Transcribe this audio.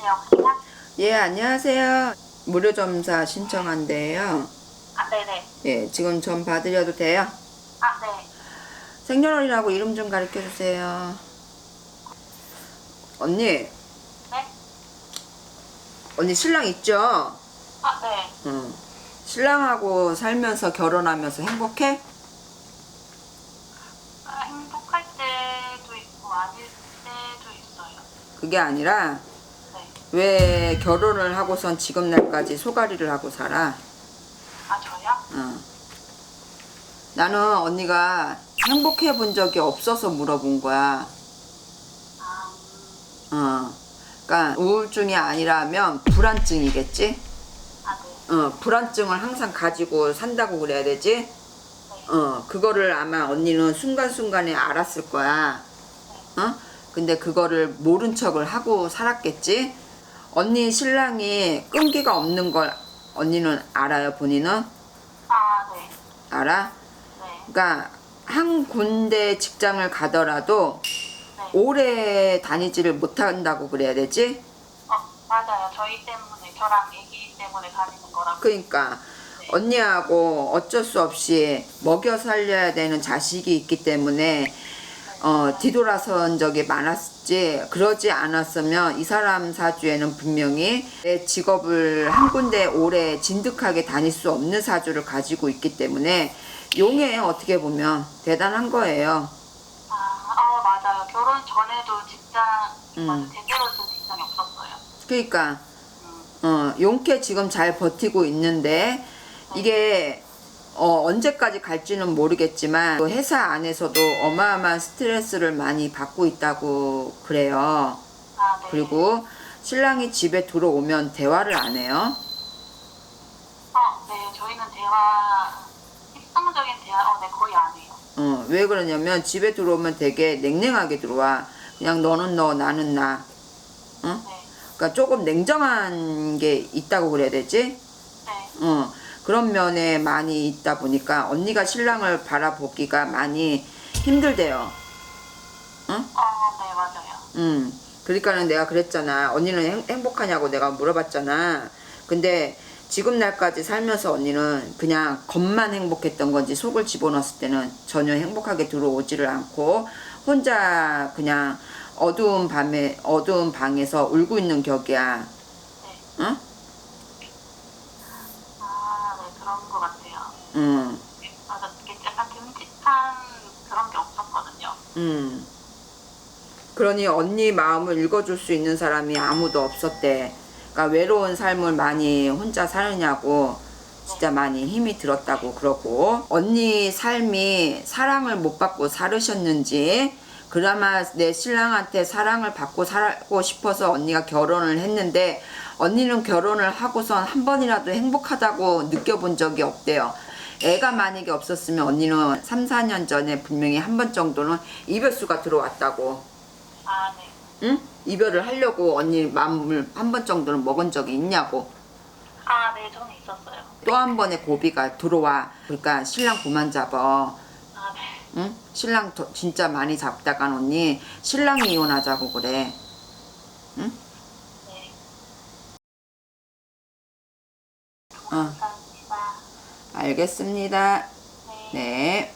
네, 여보세요? 예, 안녕하세요. 무료 점사 신청한 데요. 아, 네네. 예, 지금 점 받으려도 돼요? 아, 네. 생년월일하고 이름 좀 가르쳐 주세요. 언니, 네? 언니 신랑 있죠? 아, 네. 응. 신랑하고 살면서 결혼하면서 행복해? 아, 행복할 때도 있고, 아닐 때도 있어요. 그게 아니라 네. 왜 결혼을 하고선 지금 날까지 소가리를 하고 살아? 아, 저요? 응. 나는 언니가 행복해 본 적이 없어서 물어본 거야. 아, 음, 어. 그러니까 우울증이 아니라면 불안증이겠지? 아, 네. 어, 불안증을 항상 가지고 산다고 그래야 되지? 네. 어, 그거를 아마 언니는 순간순간에 알았을 거야. 어? 근데 그거를 모른 척을 하고 살았겠지? 언니 신랑이 끈기가 없는 걸 언니는 알아요, 본인은? 아, 네. 알아? 네. 그러니까 한 군데 직장을 가더라도 네. 오래 다니지를 못한다고 그래야 되지? 어, 맞아요. 저희 때문에, 저랑 애기 때문에 다니는 거라고. 그러니까 언니하고 어쩔 수 없이 먹여 살려야 되는 자식이 있기 때문에 어, 뒤돌아선 적이 많았지 그러지 않았으면 이 사람 사주에는 분명히 내 직업을 한 군데 오래 진득하게 다닐 수 없는 사주를 가지고 있기 때문에 용해 어떻게 보면 대단한 거예요. 아, 아, 맞아요. 결혼 전에도 직장, 음. 된 직장이 없었어요. 그러니까 음, 어, 용케 지금 잘 버티고 있는데 이게 어, 언제까지 갈지는 모르겠지만 또 회사 안에서도 어마어마한 스트레스를 많이 받고 있다고 그래요. 아, 네. 그리고 신랑이 집에 들어오면 대화를 안 해요. 어, 네. 저희는 대화, 일상적인 대화, 어, 네, 거의 안 해요. 어, 왜 그러냐면 집에 들어오면 되게 냉랭하게 들어와. 그냥 너는 너, 나는 나. 어? 네. 그러니까 조금 냉정한 게 있다고 그래야 되지? 네. 어, 그런 면에 많이 있다 보니까 언니가 신랑을 바라보기가 많이 힘들대요. 어, 네, 맞아요. 음. 그러니까는 내가 그랬잖아. 언니는 행, 행복하냐고 내가 물어봤잖아. 근데 지금 날까지 살면서 언니는 그냥 겉만 행복했던 건지 속을 집어넣었을 때는 전혀 행복하게 들어오지를 않고 혼자 그냥 어두운 밤에 어두운 방에서 울고 있는 격이야. 네. 응? 아, 네, 그런 것 같아요. 응. 맞아, 이게 약간 듬직한 그런 게 없었거든요. 음. 그러니 언니 마음을 읽어줄 수 있는 사람이 아무도 없었대. 그러니까 외로운 삶을 많이 혼자 사느냐고 진짜 많이 힘이 들었다고 그러고 언니 삶이 사랑을 못 받고 살으셨는지 그나마 내 신랑한테 사랑을 받고 살고 싶어서 언니가 결혼을 했는데 언니는 결혼을 하고선 한 번이라도 행복하다고 느껴본 적이 없대요. 애가 만약에 없었으면 언니는 3, 4년 전에 분명히 한 번 정도는 이별수가 들어왔다고. 아, 네. 응? 이별을 하려고 언니 마음을 한 번 정도는 먹은 적이 있냐고. 아, 네, 저는 있었어요. 또 한 번의 고비가 들어와. 그러니까 신랑 그만 잡어. 아, 네. 응? 신랑 더- 진짜 많이 잡다간 언니 신랑이 이혼하자고 그래. 응? 네. 어. 알겠습니다. 네. 네.